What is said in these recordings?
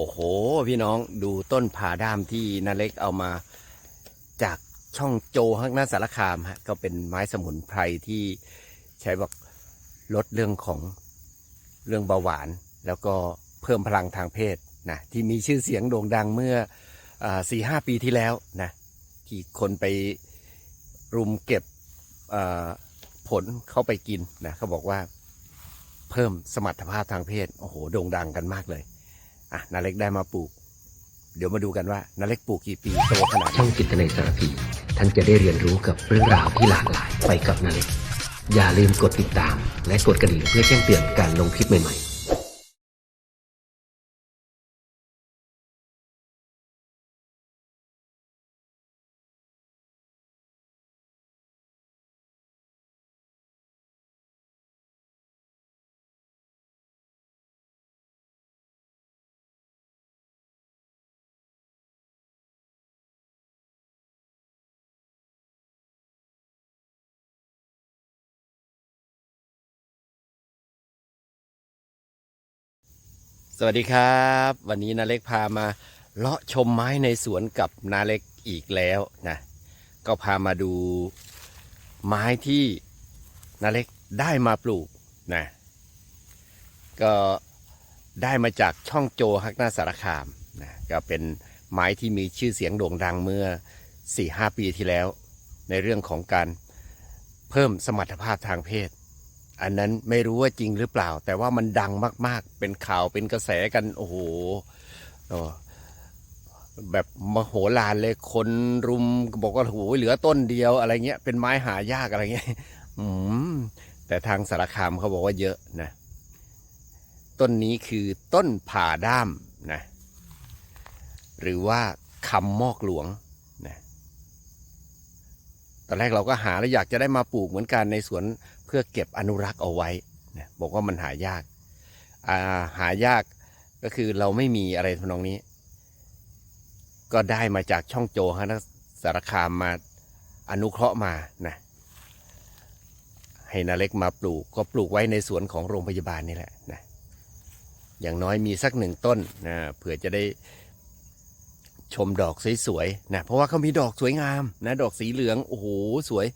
โอ้โห พี่น้องดูต้นผาด้ามที่นาเล็กเอามาจากช่องโจข้างหน้าสารคามฮะก็เป็นไม้สมุนไพรที่ใช้บอกลดเรื่องของเรื่องเบาหวาน แล้วก็เพิ่มพลังทางเพศนะที่มีชื่อเสียงโด่งดังเมื่อสี่ห้าปีที่แล้วนะที่คนไปรุมเก็บอ่าผลเข้าไปกินนะเขาบอกว่าเพิ่มสมรรถภาพทางเพศ โอ้โห โด่งดังกันมากเลย อะนาเล็กได้มาปลูก เดี๋ยวมาดูกันว่านาเล็กปลูกกี่ปีโตขนาดไหนช่องจิตในสารพี ท่านจะได้เรียนรู้กับเรื่องราวที่หลากหลายไปกับนาเล็ก อย่าลืมกดติดตาม และกดกระดิ่งเพื่อแจ้งเตือนการลงคลิปใหม่ๆ สวัสดีครับ วันนี้นาเล็กพามาเลาะชมไม้ในสวนกับนาเล็กอีกแล้วนะก็พามาดูไม้ที่นาเล็กได้มาปลูกนะก็ได้มาจากช่องโจฮักนาสารคามนะก็เป็นไม้ที่มีชื่อเสียงโด่งดังเมื่อ 4-5 ปีที่แล้ว ในเรื่องของการเพิ่มสมรรถภาพทางเพศ อันนั้นไม่รู้ว่าจริงหรือเปล่า แต่ว่ามันดังมาก ๆ เป็นข่าวเป็นกระแสกันโอ้โหแบบมโหฬารเลยคนรุมบอกว่าโอ้โหเหลือต้นเดียวอะไรเงี้ยเป็นไม้หายากอะไรเงี้ยอืมแต่ทางสารคามเขาบอกว่าเยอะนะ ต้นนี้คือต้นผ่าด้ามนะ หรือว่าคำมอกหลวงนะตอนแรกเราก็หาแล้วอยากจะได้มาปลูกเหมือนกันในสวน พื่อเก็บอนุรักษ์เอาไว้นะบอกว่ามันหายากาหายากก็คือเราไม่มีอะไรทำนองนี้ ก็ได้มาจากช่องโจฮะนะสารคามมาอนุเคราะห์มานะให้นาเล็กมาปลูกก็ปลูกไว้ในสวนของโรงพยาบาลนี่แหละนะอย่างน้อยมีสักหนึ่งต้นนะเผื่อจะได้ชมดอกสวยๆนะเพราะว่าเขามีดอกสวยงามนะดอกสีเหลืองโอ้โหสวย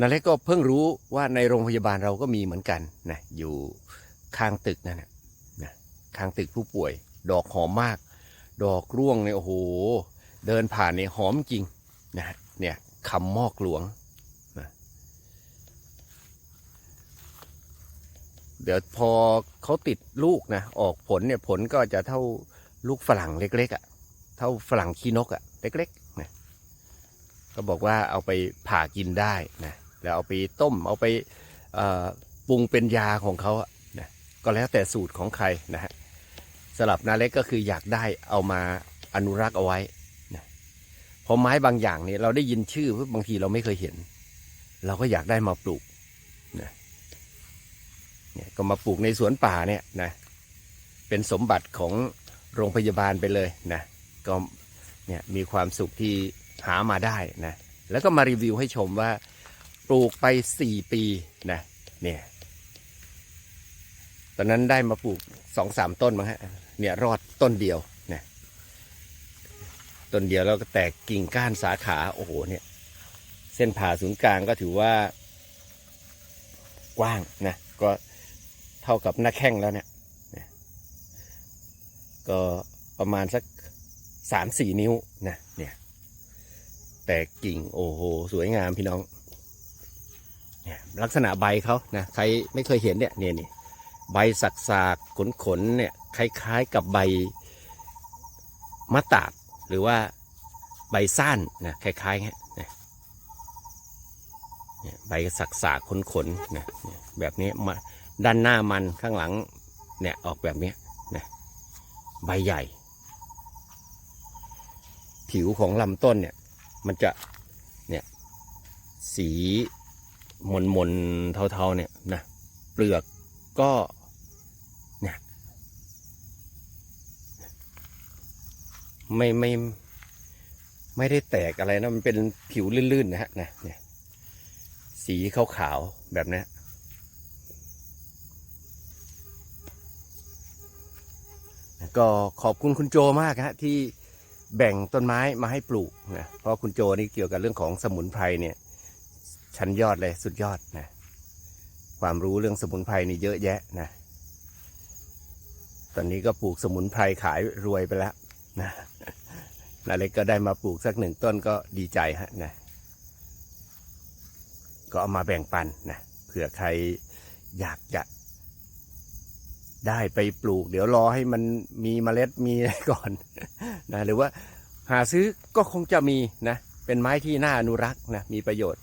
นาเล็กก็เพิ่งรู้ว่าในโรงพยาบาลเราก็มีเหมือนกันนะอยู่ข้างตึกนั่นนะนะข้างตึกผู้ป่วย ดอกหอมมาก ดอกร่วงเนี่ยโอ้โห เดินผ่านเนี่ยหอมจริงนะเนี่ยคำมอกหลวงนะเดี๋ยวพอเขาติดลูกนะออกผลเนี่ยผลก็จะเท่าลูกฝรั่งเล็กๆอะ่ะเท่าฝรั่งขี้นกอะ่ะเล็กๆนะก็บอกว่าเอาไปผ่ากินได้นะ แล้วเอาไปต้มเอาไปปรุงเป็นยาของเขานะก็แล้วแต่สูตรของใครนะฮะสลับนาเล็กก็คืออยากได้เอามาอนุรักษ์เอาไว้นะเพราะไม้บางอย่างเนี่ยเราได้ยินชื่อเพื่อบางทีเราไม่เคยเห็น เราก็อยากได้มาปลูกนะเนี่ยก็มาปลูกในสวนป่าเนี่ยนะเป็นสมบัติของโรงพยาบาลไปเลยนะก็เนี่ยมีความสุขที่หามาได้นะแล้วก็มารีวิวให้ชมว่า ปลูกไปสี่ปีนะเนี่ยตอนนั้นได้มาปลูกสองสามต้นมั้งฮะเนี่ยรอดต้นเดียวนะต้นเดียวแล้วก็แตกกิ่งก้านสาขาโอ้โหเนี่ย เส้นผ่าศูนย์กลางก็ถือว่า กว้างนะก็เท่ากับหน้าแข้งแล้วเนี่ยก็ประมาณสักสามสี่นิ้วนะเนี่ย แต่กิ่งโอ้โห สวยงามพี่น้อง ลักษณะใบเขานะใครไม่เคยเห็นเนี่ยเนี่ยนี่ใบสักสากขนขนๆเนี่ยคล้ายๆกับใบมะตาดหรือว่าใบซ่านนะคล้ายๆเงี้ยนะเนี่ยใบสักสากขนขนๆนะแบบนี้มาด้านหน้ามันข้างหลังเนี่ยออกแบบนี้ยใบใหญ่ ผิวของลำต้นเนี่ยมันจะเนี่ยสี มนมนๆเทาๆเนี่ยนะเปลือกก็เนี่ยไม่ไม่ไม่ได้แตกอะไรนะมันเป็นผิวลื่นๆนะฮะนะเนี่ยสีขาวๆแบบนี้ก็ขอบคุณคุณโจมากฮะที่แบ่งต้นไม้มาให้ปลูกนะเพราะคุณโจนี่เกี่ยวกับเรื่องของสมุนไพรเนี่ย ชั้นยอดเลยสุดยอดนะความรู้เรื่องสมุนไพรนี่เยอะแยะนะตอนนี้ก็ปลูกสมุนไพรขายรวยไปแล้วนะนาเล็กก็ได้มาปลูกสักหนึ่งต้นก็ดีใจฮะนะก็เอามาแบ่งปันนะเผื่อใครอยากจะได้ไปปลูก เดี๋ยวรอให้มันมีเมล็ดมีอะไรก่อนนะหรือว่าหาซื้อก็คงจะมีนะเป็นไม้ที่น่าอนุรักษ์นะมีประโยชน์